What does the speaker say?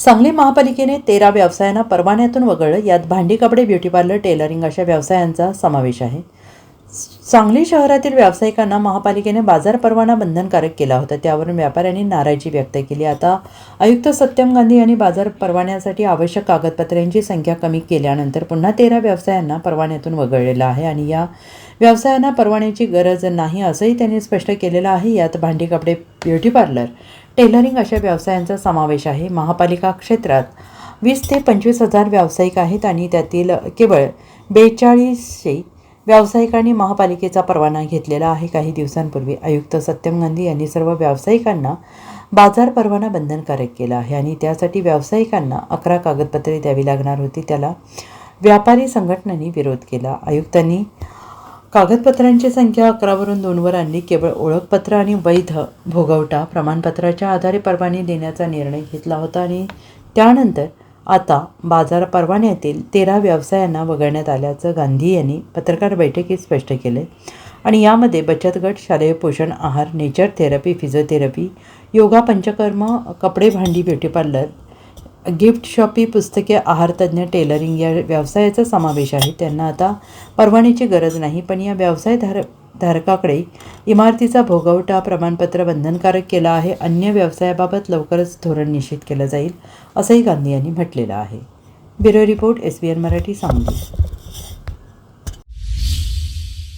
सांगली महापालिकेने तेरा व्यवसायांना परवान्यातून वगळलं. यात भांडी कपडे ब्युटी पार्लर टेलरिंग अशा व्यवसायांचा समावेश आहे. सांगली शहरातील व्यावसायिकांना महापालिकेने बाजार परवाना बंधनकारक केला होता. त्यावरून व्यापाऱ्यांनी नाराजी व्यक्त केली. आता आयुक्त सत्यम गांधी यांनी बाजार परवान्यासाठी आवश्यक कागदपत्रांची संख्या कमी केल्यानंतर पुन्हा तेरा व्यवसायांना परवान्यातून वगळलेलं आहे आणि या व्यवसायांना परवान्याची गरज नाही असंही त्यांनी स्पष्ट केलेलं आहे. यात भांडी कपडे ब्युटी पार्लर टेलरिंग अशा व्यवसायांचा समावेश आहे. महापालिका क्षेत्रात वीस ते पंचवीस हजार व्यावसायिक आहेत आणि त्यातील केवळ बेचाळीसशे व्यावसायिकांनी महापालिकेचा परवाना घेतलेला आहे. काही दिवसांपूर्वी आयुक्त सत्यम गांधी यांनी सर्व व्यावसायिकांना बाजार परवाना बंधनकारक केला आहे आणि त्यासाठी व्यावसायिकांना अकरा कागदपत्रे द्यावी लागणार होती. त्याला व्यापारी संघटनांनी विरोध केला. आयुक्तांनी कागदपत्रांची संख्या अकरावरून दोनवर आणली. केवळ ओळखपत्र आणि वैध भोगवटा प्रमाणपत्राच्या आधारे परवाने देण्याचा निर्णय घेतला होता आणि त्यानंतर आता बाजार परवान्यातील तेरा व्यवसायांना वगळण्यात आल्याचं गांधी यांनी पत्रकार बैठकीत स्पष्ट केले. आणि यामध्ये बचत गट शालेय पोषण आहार nature therapy physiotherapy yoga panchakarma कपडे भांडी ब्युटी पार्लर गिफ्ट शॉपी पुस्तके आहारतज्ञ टेलरिंग या व्यवसायाचा समावेश आहे. त्यांना आता परवान्याची गरज नाही पण या व्यवसायधारक धारकाकडे इमारतीचा भोगवटा प्रमाणपत्र बंधनकारक केला आहे. अन्य व्यवसायाबाबत लवकरच धोरण निश्चित केलं जाईल असंही गांधी यांनी म्हटलेलं आहे. Bureau report S B N Marathi Sangli.